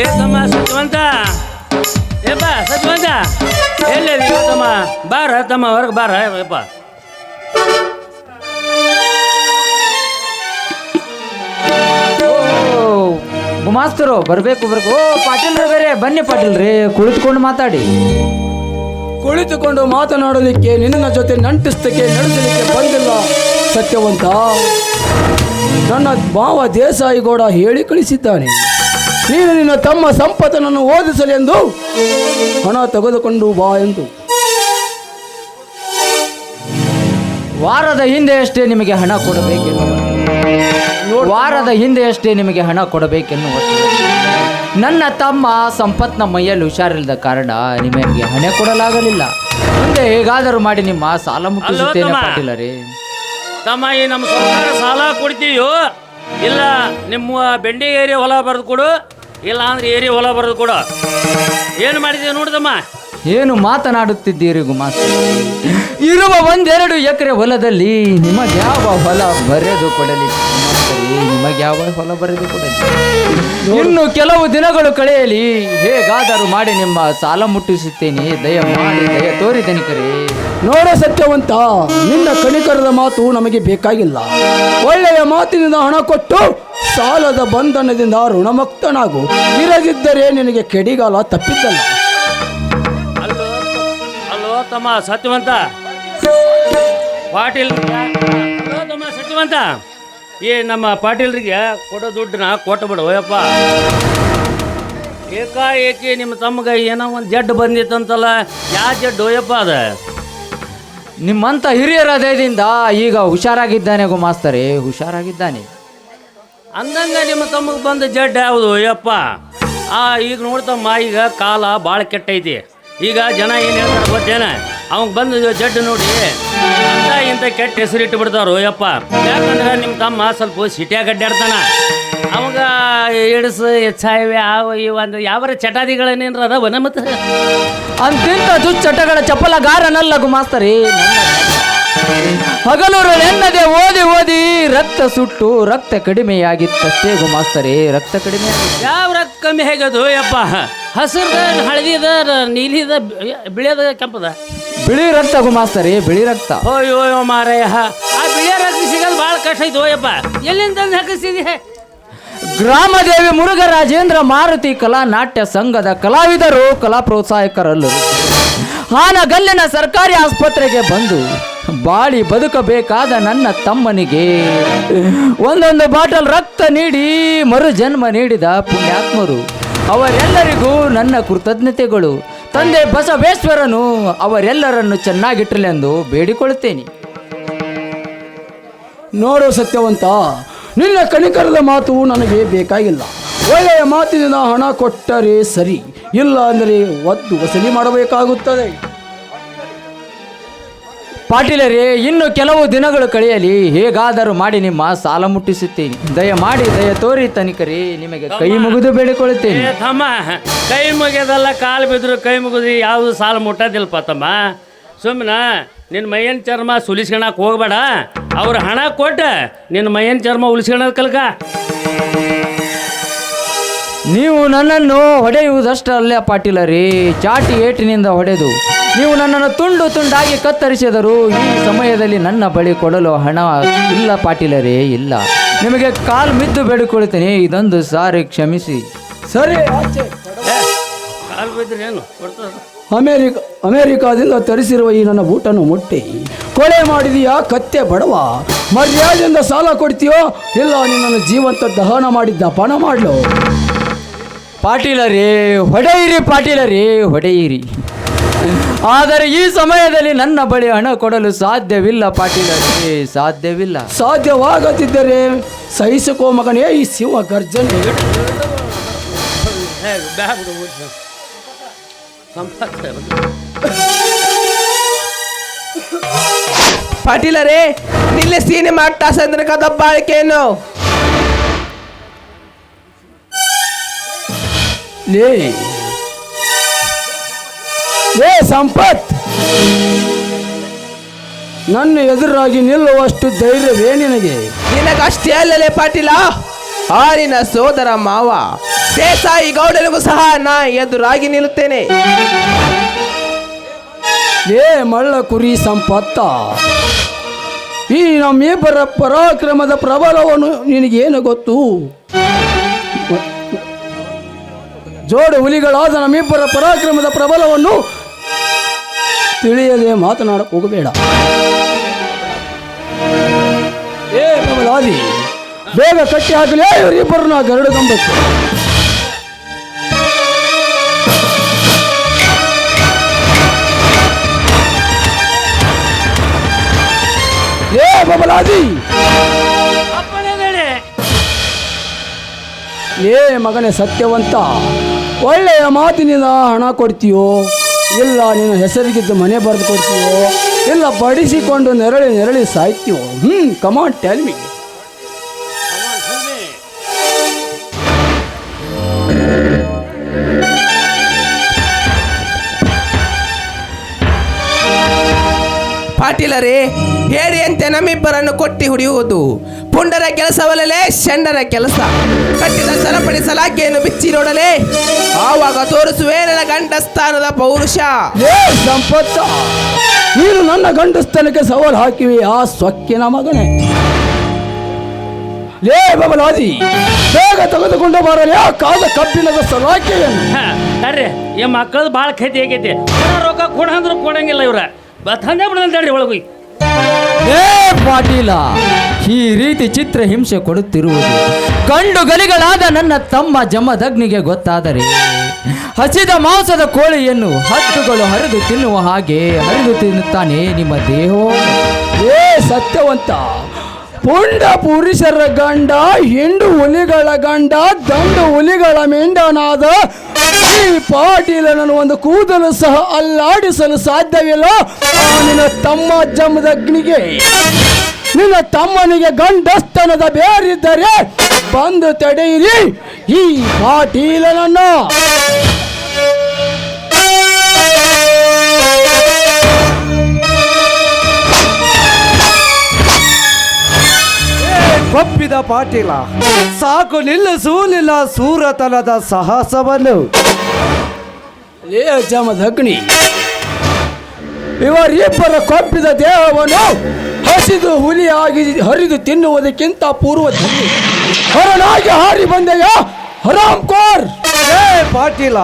ಏ ತಮ್ಮ ಸತ್ಯವಂತ ಏಪ್ಪ ಸತ್ಯವಂತ le dijo ತಮ್ಮ? ಬಾರ ತಮ್ಮ ಹೊರಗೆ ಬಾರ. ಯಪ್ಪ ಓ ಮಾಸ್ತರು ಬರ್ಬೇಕು ಬರ್ಬೇಕು. ಓ ಪಾಟೀಲ್ ಬೇರೆ ಬನ್ನಿ ಪಾಟೀಲ್ ರೀ ಕುಳಿತುಕೊಂಡು ಮಾತಾಡಿ. ಕುಳಿತುಕೊಂಡು ಮಾತನಾಡಲಿಕ್ಕೆ ನಿನ್ನ ಜೊತೆ ನಂಟಿಸ್ತಕ್ಕೆ ನಡೆಸಲಿಕ್ಕೆ ಬಂದಿಲ್ಲ ಸತ್ಯವಂತ. ನನ್ನ ಭಾವ ದೇಸಾಯಿಗೌಡ ಹೇಳಿ ಕಳಿಸಿದ್ದಾನೆ. ನೀನು ನಿನ್ನ ತಮ್ಮ ಸಂಪತ್ತನನ್ನು ಓದಿಸಲೆಂದು ಹಣ ತೆಗೆದುಕೊಂಡು ಬಾ ಎಂದು. ವಾರದ ಹಿಂದೆಯಷ್ಟೇ ನಿಮಗೆ ಹಣ ಕೊಡಬೇಕೆಂದು ವಾರದ ಹಿಂದೆಯಷ್ಟೇ ನಿಮಗೆ ಹಣ ಕೊಡಬೇಕೆನ್ನುವ ನನ್ನ ತಮ್ಮ ಸಂಪತ್ನ ಮೈಯಲ್ಲಿ ಹುಷಾರಿಲ್ಲದ ಕಾರಣ ನಿಮಗೆ ಹಣ ಕೊಡಲಾಗಲಿಲ್ಲ. ಮುಂದೆ ಹೇಗಾದರೂ ಮಾಡಿ ನಿಮ್ಮ ಸಾಲ ಮುಟ್ಟಿಸುತ್ತೇನೆ ತಮ್ಮ. ಪಾಟೀಲ ರೀ ತಮ್ಮ ಈ ನಮ್ಮ ಸರ್ಕಾರ ಸಾಲ ಕೊಡ್ತೀಯೋ? ಇಲ್ಲ ನಿಮ್ಮ ಬೆಂಡಿಗೇರಿ ಏರಿ ಹೊಲ ಬರೆದು ಕೊಡು. ಇಲ್ಲ ಅಂದ್ರೆ ಏರಿ ಹೊಲ ಬರೋದು ಕೂಡ. ಏನು ಮಾಡಿದೆ ನೋಡಿದಮ್ಮ? ಏನು ಮಾತನಾಡುತ್ತಿದ್ದೀರಿ ಗುಮಾಸ್ ಇರುವ ಒಂದೆರಡು ಎಕರೆ ಹೊಲದಲ್ಲಿ ನಿಮಗೆ ಯಾವ ಹೊಲ ಬರೆದು ಕೊಡಲಿ? ಗುಮಾಸ್ತರೇ? ನಿಮಗೆ ಯಾವ ಹೊಲ ಬರೆದು ಕೊಡಲಿ? ಇನ್ನು ಕೆಲವು ದಿನಗಳು ಕಳೆಯಲಿ ಹೇಗಾದರೂ ಮಾಡಿ ನಿಮ್ಮ ಸಾಲ ಮುಟ್ಟಿಸುತ್ತೇನೆ. ದಯ ಮಾಡಿ ದಯ ತೋರಿ ಧನಿಕರೇ ನೋಡ ಸತ್ಯವಂತ ನಿನ್ನ ಕಣಿಕರದ ಮಾತು ನಮಗೆ ಬೇಕಾಗಿಲ್ಲ. ಒಳ್ಳೆಯ ಮಾತಿನಿಂದ ಹಣ ಕೊಟ್ಟು ಸಾಲದ ಬಂಧನದಿಂದ ಋಣಮುಕ್ತನಾಗು. ಇರದಿದ್ದರೆ ನಿನಗೆ ಕೆಡಿಗಾಲ ತಪ್ಪಿದ್ದಲ್ಲ ಅಲ್ಲೋ ಅಲ್ಲೋ ತಮ್ಮ ಸತ್ಯವಂತ. ಪಾಟೀಲ್ ಅಲ್ಲೋ ತಮ್ಮ ಸತ್ಯವಂತ. ಏ ನಮ್ಮ ಪಾಟೀಲ್ರಿಗೆ ಕೊಡೋ ದುಡ್ಡನ್ನ ಕೊಟ್ಟು ಬಿಡು ಯಪ್ಪ. ಏಕಾಏಕಿ ನಿಮ್ಮ ತಮ್ಮಗೆ ಏನೋ ಒಂದು ಜಡ್ಡು ಬಂದಿತ್ತಂತಲ್ಲ ಯಾವ ಜಡ್ಡು ಯಪ್ಪ ಅದ? ನಿಮ್ಮಂಥ ಹಿರಿಯರ ದಯದಿಂದ ಈಗ ಹುಷಾರಾಗಿದ್ದಾನೆ ಗುಮಾಸ್ತರೇ ಹುಷಾರಾಗಿದ್ದಾನೆ. ಅಂದಂಗ ನಿಮ್ಮ ತಮ್ಮಗೆ ಬಂದ ಜಡ್ ಯಾವುದು? ಯಪ್ಪ. ಆ, ಈಗ ನೋಡ್ತಮ್ಮ ಈಗ ಕಾಲ ಭಾಳ ಕೆಟ್ಟೈತಿ. ಈಗ ಜನ ಏನು ಹೇಳ್ತಾರೆ ಗೊತ್ತೇನ? ಅವ್ಗೆ ಬಂದ ಜಡ್ಡು ನೋಡಿ ಅಂತ ಇಂಥ ಕೆಟ್ಟ ಹೆಸರಿಟ್ಟು ಬಿಡ್ತಾರೋ ಯಪ್ಪ. ಯಾಕಂದ್ರೆ ನಿಮ್ಮ ತಮ್ಮ ಸ್ವಲ್ಪ ಸಿಟಿಯಾಗ ಅಡ್ಡಾಡ್ತಾನ. ಅವಾಗ ಎಡಸು ಹೆಚ್ಚಾಯಿವೆ ಅವ ಈ ಅಂದ್ರೆ ಯಾವ ಚಟಾದಿಗಳೇನೇನ್ರ ಅದಾವ ಮತ್ತೆ ಅಂತಿಂತ ದುಶ್ಚಟಗಳ ಚಪ್ಪಲಗಾರನಲ್ಲ ಗುಮಾಸ್ತರೇ. ಹಗಲೂರು ಎನ್ನದೆ ಓದಿ ಓದಿ ರಕ್ತ ಸುಟ್ಟು ರಕ್ತ ಕಡಿಮೆಯಾಗಿತ್ತಷ್ಟೇ ಗುಮಾಸ್ತರೇ ರಕ್ತ ಕಡಿಮೆ ಯಾವ ರಕ್ತ ಕಮ್ಮಿ ಹೇಗದು ಯಪ್ಪ? ಹಸಿರದ ಹಳದಿದ ನೀಲಿದ ಬಿಳಿಯದ ಕೆಂಪದ? ಬಿಳಿ ರಕ್ತ ಗುಮಾಸ್ತರೇ ಬಿಳಿ ರಕ್ತ. ಅಯ್ಯೋ ಅಯ್ಯೋ ಮಾರಾಯ ಆ ಬಿಳಿಯ ರಕ್ತ ಸಿಗೋದು ಭಾಳ ಕಷ್ಟ ಐತೆ ಓಯಪ್ಪ ಎಲ್ಲಿಂದ ತಂದು ಹಾಕಿಸ್ತಿದ್ಯೆ ಗ್ರಾಮದೇವಿ ಮುರುಘರಾಜೇಂದ್ರ ಮಾರುತಿ ಕಲಾ ನಾಟ್ಯ ಸಂಘದ ಕಲಾವಿದರು ಕಲಾ ಪ್ರೋತ್ಸಾಹಕರಲ್ಲರು. ಹಾನಗಲ್ಲಿನ ಸರ್ಕಾರಿ ಆಸ್ಪತ್ರೆಗೆ ಬಂದು ಬಾಳಿ ಬದುಕಬೇಕಾದ ನನ್ನ ತಮ್ಮನಿಗೆ. ಒಂದೊಂದು ಬಾಟಲ್ ರಕ್ತ ನೀಡಿ, ಮರು ಜನ್ಮ ನೀಡಿದ ಪುಣ್ಯಾತ್ಮರು. ಅವರೆಲ್ಲರಿಗೂ ನನ್ನ ಕೃತಜ್ಞತೆಗಳು. ತಂದೆ ಬಸವೇಶ್ವರನು ಅವರೆಲ್ಲರನ್ನು ಚೆನ್ನಾಗಿಟ್ಟಲೆಂದು ಬೇಡಿಕೊಳ್ಳುತ್ತೇನೆ. ನೋಡು ಸತ್ಯವಂತ, ನಿನ್ನ ಕಣಿಕರದ ಮಾತು ನನಗೆ ಬೇಕಾಗಿಲ್ಲ. ಒಳ್ಳೆಯ ಮಾತಿನ ಹಣ ಕೊಟ್ಟರೆ ಸರಿ, ಇಲ್ಲ ಅಂದರೆ ಒದ್ದು ವಸೂಲಿ ಮಾಡಬೇಕಾಗುತ್ತದೆ. ಪಾಟೀಲರೇ ಇನ್ನು ಕೆಲವು ದಿನಗಳು ಕಳೆಯಲಿ ಹೇಗಾದರೂ ಮಾಡಿ ನಿಮ್ಮ ಸಾಲ ಮುಟ್ಟಿಸುತ್ತೇನೆ. ದಯಮಾಡಿ ದಯ ತೋರಿ ತನಿಕರಿ ನಿಮಗೆ ಕೈ ಮುಗಿದು ಬೇಡಿಕೊಳ್ಳುತ್ತೇನೆ. ಏ ತಮ್ಮ ಕೈ ಮುಗಿಯೋದಲ್ಲ ಕಾಲು ಬಿದ್ರು ಕೈ ಮುಗಿದು ಯಾವುದು ಸಾಲ ಮುಟ್ಟೋದಿಲ್ಲಪ್ಪ ತಮ್ಮ. ಸುಮ್ಮನ ನಿನ್ನ ಮೈಯನ್ ಚರ್ಮ ಸುಲಿಸ್ಕೊಳಕ್ ಹೋಗ್ಬೇಡ. ಅವ್ರ ಹಣ ಕೊಟ್ಟು ನಿನ್ನ ಮೈಯನ್ ಚರ್ಮ ಉಳಿಸ್ಕೊಳೋದು ಕಲ್ಕ. ನೀವು ನನ್ನನ್ನು ಹೊಡೆಯುವುದಷ್ಟಲ್ಲ ಪಾಟೀಲರೇ ಚಾಟಿ ಏಟಿನಿಂದ ಹೊಡೆದು. ನೀವು ನನ್ನನ್ನು ತುಂಡು ತುಂಡಾಗಿ ಕತ್ತರಿಸಿದರು ಈ ಸಮಯದಲ್ಲಿ ನನ್ನ ಬಳಿ ಕೊಡಲು ಹಣ ಇಲ್ಲ ಪಾಟೀಲರೇ ಇಲ್ಲ. ನಿಮಗೆ ಕಾಲು ಮಿದ್ದು ಬೇಡಿಕೊಳ್ಳುತ್ತೇನೆ ಇದೊಂದು ಸಾರಿ ಕ್ಷಮಿಸಿ. ಸರಿ ಕಾಲು ಅಮೇರಿಕ ಅಮೇರಿಕಾದಿಂದ ತರಿಸಿರುವ ಈ ನನ್ನ ಬೂಟನ್ನು ಮುಟ್ಟಿ. ಕೊಲೆ ಮಾಡಿದೀಯಾ ಕತ್ತೆ ಬಡವ? ಮರ್ಯಾದೆಯಿಂದ ಸಾಲ ಕೊಡ್ತೀಯೋ? ಇಲ್ಲ ನಿನ್ನನ್ನು ಜೀವಂತ ದಹನ ಮಾಡಿದ್ದ ಪಣ ಮಾಡಲು? ಪಾಟೀಲರೇ ಹೊಡೆಯಿರಿ ಪಾಟೀಲರೇ ಹೊಡೆಯಿರಿ. ಆದರೆ ಈ ಸಮಯದಲ್ಲಿ ನನ್ನ ಬಳಿ ಹಣ ಕೊಡಲು ಸಾಧ್ಯವಿಲ್ಲ ಪಾಟೀಲರೇ. ಸಾಧ್ಯವಿಲ್ಲ. ಸಾಧ್ಯವಾಗದಿದ್ದರೆ ಸಹಿಸಿಕೋ ಮಗನೇ ಈ ಶಿವ ಗರ್ಜನೆ. ಪಾಟೀಲರೇ ನಿಲ್ಲೆ ಸಿನಿಮಾ ತಾಸಂದ್ರ ದಬ್ಬಾಳಿಕೆಯನ್ನು. ಲೇ ಲೇ ಸಂಪತ್! ನನ್ನ ಎದುರಾಗಿ ನಿಲ್ಲುವಷ್ಟು ಧೈರ್ಯವೇ ನಿನಗೆ? ನಿನಗಷ್ಟೇ ಅಲ್ಲಲೇ ಪಾಟೀಲ? ಆರಿನ ಸೋದರ ಮಾವ ದೇಸಾಯಿ ಗೌಡರಿಗೂ ಸಹ ನಾ ಎದುರಾಗಿ ನಿಲ್ಲುತ್ತೇನೆ. ಏ ಮಳ್ಳ ಕುರಿ ಸಂಪತ್ತ! ಈ ನಮ್ಮಿಬ್ಬರ ಪರಾಕ್ರಮದ ಪ್ರಬಲವನ್ನು ನಿನಗೇನು ಗೊತ್ತು? ಜೋಡು ಹುಲಿಗಳಾದ ನಮ್ಮಿಬ್ಬರ ಪರಾಕ್ರಮದ ಪ್ರಬಲವನ್ನು ತಿಳಿಯದೆ ಮಾತನಾಡ ಹೋಗಬೇಡ. ಏ ಕಮಲಾದಿ ಬೇಗ ಕಟ್ಟಿ ಹಾಕಲೇ. ಇವರಿಬ್ಬರನ್ನ ಗರಡು ಕಂಬಕ್ಕೆ ಏ ಬಬಲಾದಿ ಏ ಮಗನೇ ಸತ್ಯವಂತ ಒಳ್ಳೆಯ ಮಾತಿನಿಂದ ಹಣ ಕೊಡ್ತೀಯೋ? ಇಲ್ಲ ನಿನ್ನ ಹೆಸರಿಗಿದ್ದು ಮನೆ ಬರೆದು ಕೊಡ್ತೀಯೋ? ಇಲ್ಲ, ಬಡಿಸಿಕೊಂಡು ನೆರಳಿ ನೆರಳಿ ಸಾಯ್ತೀವೋ ಹ್ಞೂ ಕಮಾನ್ ಟೆಲ್ ಮಿ ಪಾಟೀಲರೇ ಹೇಳಿಯಂತೆ ನಮ್ಮಿಬ್ಬರನ್ನು ಕೊಟ್ಟಿ ಹುಡಿಯುವುದು. ಪುಂಡರ ಕೆಲಸವಲ್ಲಲೇ ಶಂಡರ ಕೆಲಸ. ಕಟ್ಟಿದ ಸರಪಡಿಸಲಾಕೆಯನ್ನು ಬಿಚ್ಚಿ ನೋಡಲೇ. ಆವಾಗ ತೋರಿಸುವೆ ನನ್ನ ಗಂಡಸ್ಥಾನದ ಪೌರುಷ. ಏ ಸಂಪತ್ತ! ನೀನು ನನ್ನ ಗಂಡಸ್ಥಾನಕ್ಕೆ ಸವಾಲು ಹಾಕಿವಿ ಆ ಸೊಕ್ಕಿನ ಮಗನೇ. ಲೇ ಬಬಲಾದಿ ಬೇಗ ತೆಗೆದುಕೊಂಡು ಬರಲಿ ಆ ಕಾದ ಕಬ್ಬಿಣದ ಸಲಾಕೆಯನ್ನು ತಡ್ರಿ ಈ ಮಕ್ಕಳದು ಭಾಳ ಖೈತಿ ಆಗೈತಿ. ರೊಕ್ಕ ಕೊಡ ಅಂದ್ರೆ ಕೊಡಂಗಿಲ್ಲ ಇವ್ರ. ತಂದೆ ಏ ಪಾಟೀಲ ಈ ರೀತಿ ಚಿತ್ರ ಹಿಂಸೆ ಕೊಡುತ್ತಿರುವುದು. ಕಂಡು ಗಲಿಗಳಾದ ನನ್ನ ತಮ್ಮ ಜಮದಗ್ನಿಗೆ ಗೊತ್ತಾದರೆ ಹಸಿದ ಮಾಂಸದ ಕೋಳಿಯನ್ನು ಹತ್ತುಗಳು ಹರಿದು ತಿನ್ನುವ ಹಾಗೆ ಹರಿದು ತಿನ್ನುತ್ತಾನೆ ನಿಮ್ಮ ದೇಹೋ. ಏ ಸತ್ಯವಂತ ಪುಂಡ ಪುರುಷರ ಗಂಡ ಹೆಂಡು ಹುಲಿಗಳ ಗಂಡ ದಂಡು ಹುಲಿಗಳ ಮೆಂಡನಾದ ಈ ಪಾಟೀಲನನ್ನು ಒಂದು ಕೂದಲು ಸಹ ಅಲ್ಲಾಡಿಸಲು ಸಾಧ್ಯವಿಲ್ಲ. ನಿನ್ನ ತಮ್ಮ ಜಮದಗ್ನಿಗೆ ನಿನ್ನ ತಮ್ಮನಿಗೆ ಗಂಡಸ್ತನದ ಬೇರಿದ್ದರೆ ಬಂದು ತಡೆಯಿರಿ, ಈ ಪಾಟೀಲನನ್ನು. ಒಪ್ಪಿದ ಪಾಟೀಲ, ಸಾಕು ನಿಲ್ಲಿಸು ನಿಲ್ಲ ಸೂರತನದ ಸಾಹಸವನ್ನು. ಲೇ ಇವರ ಇವರಿಬ್ಬರ ಕೊಪ್ಪಿದ ದೇಹವನ್ನು ಹಸಿದು ಹುಲಿಯಾಗಿ ಹರಿದು ತಿನ್ನುವುದಕ್ಕಿಂತ ಪೂರ್ವದಲ್ಲಿ ಹೊರನಾಗಿ ಹಾರಿ ಬಂದೆಯ ಹರಾಮ್ ಕೋರ್. ಏ ಪಾಟೀಲ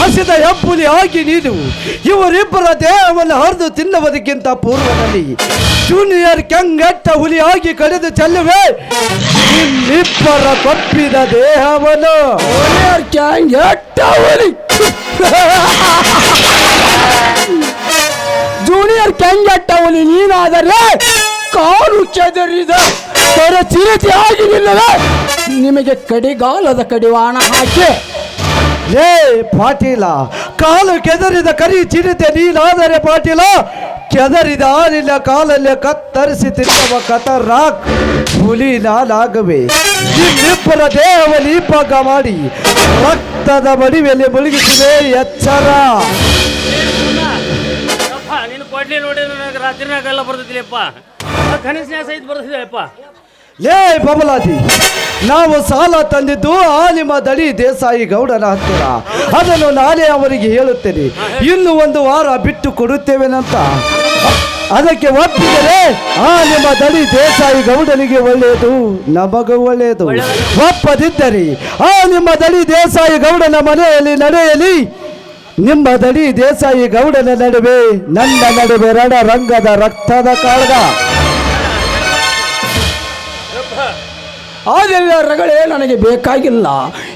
ಹಸಿದ ಹೆಬ್ಬುಲಿ ಆಗಿ ನೀನು ಇವರಿಬ್ಬರ ದೇಹವನ್ನು ಹರಿದು ತಿನ್ನುವುದಕ್ಕಿಂತ ಪೂರ್ವದಲ್ಲಿ ಜೂನಿಯರ್ ಹುಲಿ ಹುಲಿಯಾಗಿ ಕಡಿದು ಚೆಲ್ಲುವೆ. ಇನ್ನಿಬ್ಬರ ಕೊಪ್ಪಿದ ದೇಹವನ್ನು ಜೂನಿಯರ್ ಕೆಂಗೆಟ್ಟ ಹುಲಿ. ಜೂನಿಯರ್ ಎಟ್ಟ ನೀನಾದರೆ ಕಾಲು ಕೆದರಿದ ತರ ಚಿರತೆ ಆಗಿ ನಿಮಗೆ ಕಡಿಗಾಲದ ಕಡಿವಾಣ ಹಾಕಿ. ಏ ಪಾಟೀಲ, ಕಾಲು ಕೆದರಿದ ಕರಿ ಚಿರತೆ ನೀನಾದರೆ ಪಾಟೀಲ, ಕೆದರಿದ ನಿನ್ನ ಕಾಲಲ್ಲೇ ಕತ್ತರಿಸಿ ತಿನ್ನುವ ಕತರಾಕ್ ಹುಲಿ ನಾನಾಗುವೆ. ನಿಮ್ಮಿಬ್ಬರ ದೇಹವನ್ನು ಇಬ್ಬಾಗ ಮಾಡಿ ರಕ್ತದ ಮಡಿವೆಯಲ್ಲಿ ಮುಳುಗಿಸಿದೆ ಎಚ್ಚರ. ನೀನು ಕೊಡ್ಲಿ ನೋಡಿ ರಾತ್ರಿನಾಗೆಲ್ಲ ಬರ್ತಿದ್ದಿಲ್ಲಪ್ಪ ಕನಸಿನ ಸಹಿತ ಬರ್ತಿದ್ದೆಪ್ಪ ಲೇ ಬಬಲಾದಿ ನಾವು ಸಾಲ ತಂದಿದ್ದು ಆ ನಿಮ್ಮ ದಡಿ ದೇಸಾಯಿ ಗೌಡನ ಹತ್ತಿರ. ಅದನ್ನು ನಾನೇ ಅವರಿಗೆ ಹೇಳುತ್ತೇನೆ. ಇನ್ನು ಒಂದು ವಾರ ಬಿಟ್ಟು ಕೊಡುತ್ತೇವೆನಂತ. ಅದಕ್ಕೆ ಒಪ್ಪಿದರೆ ಆ ನಿಮ್ಮ ದಡಿ ದೇಸಾಯಿ ಗೌಡನಿಗೆ ಒಳ್ಳೆಯದು, ನಮಗೂ ಒಳ್ಳೆಯದು. ಒಪ್ಪದಿದ್ದರೆ ಆ ನಿಮ್ಮ ದಡಿ ದೇಸಾಯಿ ಗೌಡನ ಮನೆಯಲ್ಲಿ ನಡೆಯಲಿ. ನಿಮ್ಮ ದಡಿ ದೇಸಾಯಿ ಗೌಡನ ನಡುವೆ, ನನ್ನ ನಡುವೆ ರಣರಂಗದ ರಕ್ತದ ಕಾಳಗ. ಅದೆಲ್ಲ ರಗಳೇ ನನಗೆ ಬೇಕಾಗಿಲ್ಲ.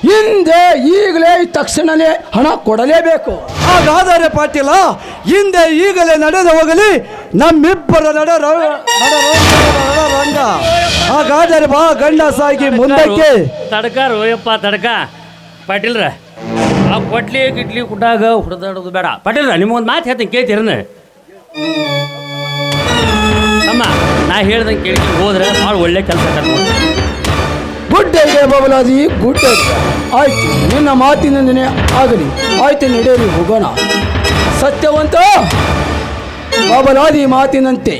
ಹಿಂದೆ ಈಗಲೇ ತಕ್ಷಣನೇ ಹಣ ಕೊಡಲೇಬೇಕು. ಹಾಗಾದರೆ ಪಾಟೀಲ ಹಿಂದೆ ಈಗಲೇ ನಡೆದು ಹೋಗಲಿ. ನಮ್ಮಿಬ್ಬರ ನಡ ರಂಗ. ಹಾಗಾದರೆ ಬಾ ಗಂಡಸಾಗಿ ಮುಂದಕ್ಕೆ. ತಡಕ ರೋಯಪ್ಪ ತಡಕ ಪಾಟೀಲ್ರ ಆ ಕೊಟ್ಲಿ ಗಿಡ್ಲಿ ಕುಟಾಗ ಹುಡ್ದಾಡೋದು ಬೇಡ. ಪಾಟೀಲ್ರ ನಿಮ್ಗೊಂದು ಮಾತು ಹೇಳ್ತೀನಿ ಕೇಳ್ತೀರನ ಅಮ್ಮ ನಾ ಹೇಳ್ದಂಗೆ ಕೇಳಿ ಹೋದ್ರೆ ಭಾಳ ಒಳ್ಳೆ ಕೆಲಸ ಕರ್ಕೊಂಡು ಗುಡ್ ಐಡಿಯಾ ಬಬಲಾದಿ ಗುಡ್ ಐಡಿಯಾ ಆಯ್ತು, ನಿನ್ನ ಮಾತಿನ ನೆನೆ ಆಗಲಿ. ಆಯ್ತು, ನಡೆಯಲಿ ಹೋಗೋಣ. ಸತ್ಯವಂತ ಬಬಲಾದಿ ಮಾತಿನಂತೆ,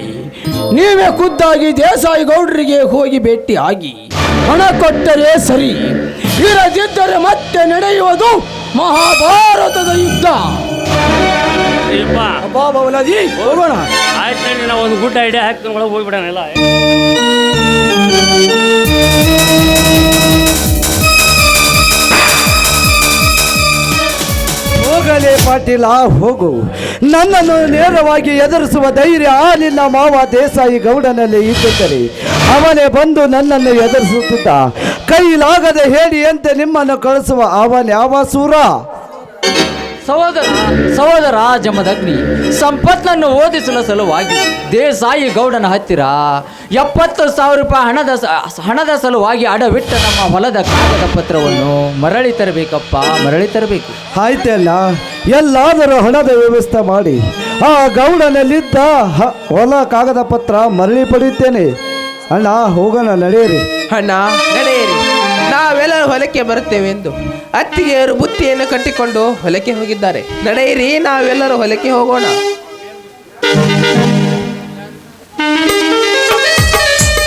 ನೀವೇ ಖುದ್ದಾಗಿ ದೇಸಾಯಿ ಗೌಡರಿಗೆ ಹೋಗಿ ಭೇಟಿ ಆಗಿ, ಹಣ ಕೊಟ್ಟರೆ ಸರಿ, ಇರದಿದ್ದರೆ ಮತ್ತೆ ನಡೆಯುವುದು ಮಹಾಭಾರತದ ಯುದ್ಧ. ಅಬ್ಬಾ ಬವಲಾಜಿ ಹೋಗೋಣ. ಆಯ್ತು ಹೇಳಿ ನಾವು ಒಂದು ಗುಡ್ ಐಡಿಯಾ ಹಾಕ್ತೀನಿ ಒಳಗೆ ಹೋಗ್ಬಿಡೋಣ ಎಲ್ಲ. ಹೋಗಲೇ ಪಾಟೀಲ ಹೋಗು. ನನ್ನನ್ನು ನೇರವಾಗಿ ಎದುರಿಸುವ ಧೈರ್ಯ ಆ ನಿನ್ನ ಮಾವ ದೇಸಾಯಿ ಗೌಡನಲ್ಲಿ ಇದ್ದರೆ ಅವನೇ ಬಂದು ನನ್ನನ್ನು ಎದುರಿಸುತ್ತಿದ್ದ. ಕೈಲಾಗದೆ ಅಂತ ನಿಮ್ಮನ್ನು ಕಳಿಸುವ ಅವನ್ಯಾವ ಸೂರ. ಸಹೋದರ ಸಹೋದರ ಜಮದಗ್ನಿ ಸಂಪತ್ತನ್ನು ಓದಿಸಲು ಸಲುವಾಗಿ ದೇಸಾಯಿ ಗೌಡನ ಹತ್ತಿರ ಎಪ್ಪತ್ತು ಸಾವಿರ ರೂಪಾಯಿ ಹಣದ ಸ- ಹಣದ ಸಲುವಾಗಿ ಅಡವಿಟ್ಟ ನಮ್ಮ ಹೊಲದ ಕಾಗದ ಪತ್ರವನ್ನು ಮರಳಿ ತರಬೇಕಪ್ಪ ಮರಳಿ ತರಬೇಕು. ಆಯ್ತಲ್ಲ ಎಲ್ಲಾದರೂ ಹಣದ ವ್ಯವಸ್ಥೆ ಮಾಡಿ. ಆ ಗೌಡನಲ್ಲಿದ್ದ ಹ- ಹೊಲ ಕಾಗದ ಪತ್ರ ಮರಳಿ ಪಡೆಯುತ್ತೇನೆ. ಅಣ್ಣ ಹೋಗೋಣ ನಡೆಯಿರಿ. ಅಣ್ಣ ನಾವೆಲ್ಲರೂ ಹೊಲಕ್ಕೆ ಬರುತ್ತೇವೆ ಎಂದು ಅತ್ತಿಗೆಯವರು ಬುತ್ತಿಯನ್ನು ಕಟ್ಟಿಕೊಂಡು ಹೊಲಕ್ಕೆ ಹೋಗಿದ್ದಾರೆ ನಡೆಯಿರಿ ನಾವೆಲ್ಲರೂ ಹೊಲಕ್ಕೆ ಹೋಗೋಣ.